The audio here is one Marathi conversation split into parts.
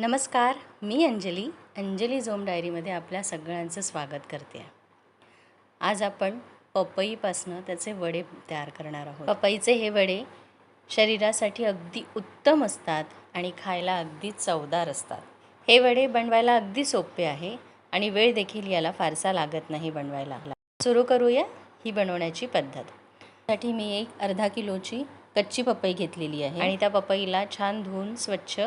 नमस्कार मी अंजली. अंजली झोम डायरीमध्ये आपल्या सगळ्यांचं स्वागत करते. आहे आज आपण पपईपासनं त्याचे वडे तयार करणार आहोत. पपईचे हे वडे शरीरासाठी अगदी उत्तम असतात आणि खायला अगदी चवदार असतात. हे वडे बनवायला अगदी सोपे आहे आणि वेळ देखील याला फारसा लागत नाही बनवायला. सुरू करूया ही बनवण्याची पद्धत. साठी मी एक अर्धा किलोची कच्ची पपई घेतलेली आहे. आणि त्या पपईला छान धुवून स्वच्छ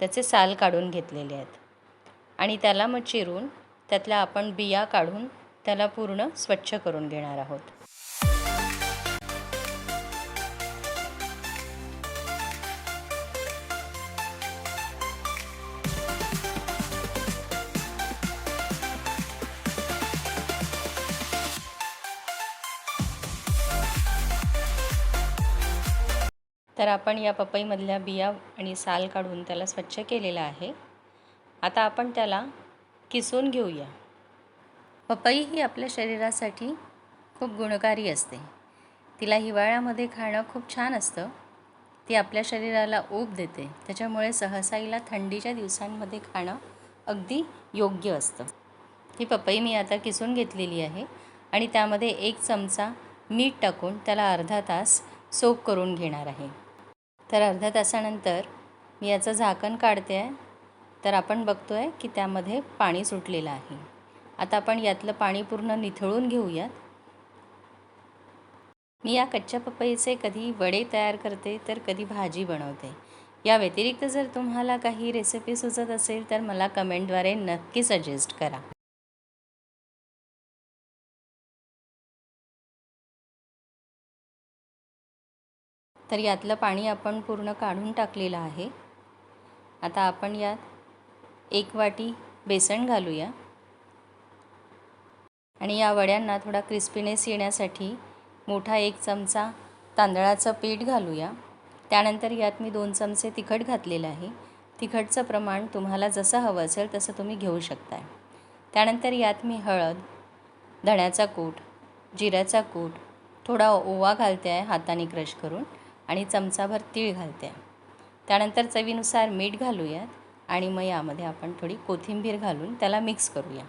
त्याचे साल काढून घेतलेले आहेत. आणि त्याला मग चिरून त्यातल्या आपण बिया काढून त्याला पूर्ण स्वच्छ करून घेणार आहोत. तर आपण या पपईमधल्या बिया आणि साल काढून त्याला स्वच्छ केलेला आहे. आता आपण त्याला किसून घेऊया. पपई ही आपल्या शरीरासाठी खूप गुणकारी असते. तिला हिवाळ्यामध्ये खाणं खूप छान असतं. ती आपल्या शरीराला ऊब देते. त्याच्यामुळे सहसाईला थंडीच्या दिवसांमध्ये खाणं अगदी योग्य असतं. ही पपई मी आता किसून घेतलेली आहे आणि त्यामध्ये एक चमचा मीठ टाकून त्याला अर्धा तास सोप करून घेणार आहे. तर अर्ध्या तासानंतर मी याचं झाकण काढते आहे तर आपण बघतो आहे की त्यामध्ये पाणी सुटलेलं आहे. आता आपण यातलं पाणी पूर्ण निथळून घेऊयात. मी या कच्च्या पपईचे कधी वडे तयार करते तर कधी भाजी बनवते. या व्यतिरिक्त जर तुम्हाला काही रेसिपी सुचत असेल तर मला कमेंटद्वारे नक्की सजेस्ट करा. तर यातलं पाणी आपण पूर्ण काढून टाकलेलं आहे. आता आपण यात एक वाटी बेसन घालूया. आणि या वड्यांना थोडा क्रिस्पीनेस येण्यासाठी मोठा एक चमचा तांदळाचं पीठ घालूया. त्यानंतर यात मी दोन चमचे तिखट घातलेलं आहे. तिखटचं प्रमाण तुम्हाला जसं हवं असेल तसं तुम्ही घेऊ शकताय. त्यानंतर यात मी हळद धण्याचा कूट जिऱ्याचा कूट थोडा ओवा घालते आहे हाताने क्रश करून. आणि चमचाभर तीळ घालते. त्यानंतर चवीनुसार मीठ घालूयात आणि मग यामध्ये आपण थोडी कोथिंबीर घालून त्याला मिक्स करूया.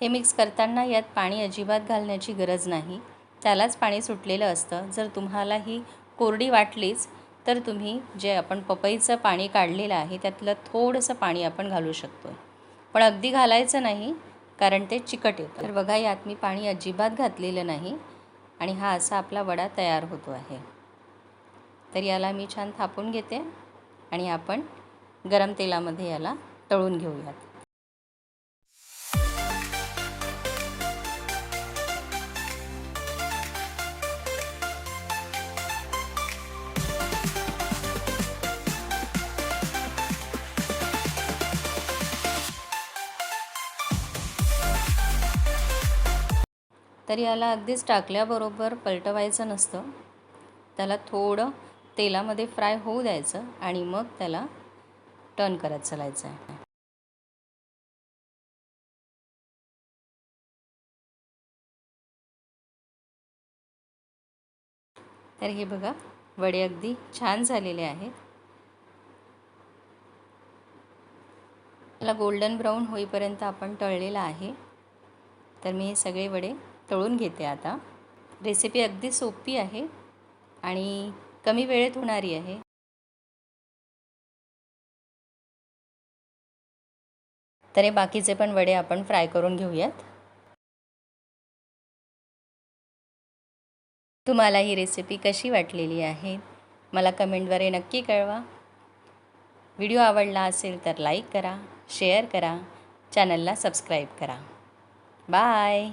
हे मिक्स करताना यात पाणी अजिबात घालण्याची गरज नाही. त्यालाच पाणी सुटलेलं असतं. जर तुम्हाला ही कोरडी वाटलीच तर तुम्ही जे आपण पपईचं पाणी काढलेलं आहे त्यातलं थोडंसं पाणी आपण घालू शकतो. पण अगदी घालायचं नाही कारण ते चिकट येतं. तर बघा यात मी पाणी अजिबात घातलेलं नाही आणि हा असा आपला वडा तयार होतो आहे. तर याला मी छान थापून घेते आणि आपण गरम तेलामध्ये याला तळून घेऊयात. तर याला अगदीच टाकल्याबरोबर पलटवायचं नसतं. त्याला थोडं तेलामध्ये फ्राय होऊ द्यायचं आणि मग त्याला टर्न करत चालायचं. आहे तर हे बघा वडे अगदी छान झालेले आहेत. त्याला गोल्डन ब्राऊन होईपर्यंत आपण तळलेलं आहे. तर मी हे सगळे वडे तळून घेते आता. रेसिपी अगदी सोपी आहे आणि कमी वेळेत होणारी आहे. तर हे बाकीचे पण वडे आपण फ्राय करून घेऊयात. तुम्हाला ही रेसिपी कशी वाटलेली आहे? मला कमेंटद्वारे नक्की कळवा. व्हिडिओ आवडला असेल तर लाईक करा शेअर करा चॅनलला सबस्क्राईब करा. बाय!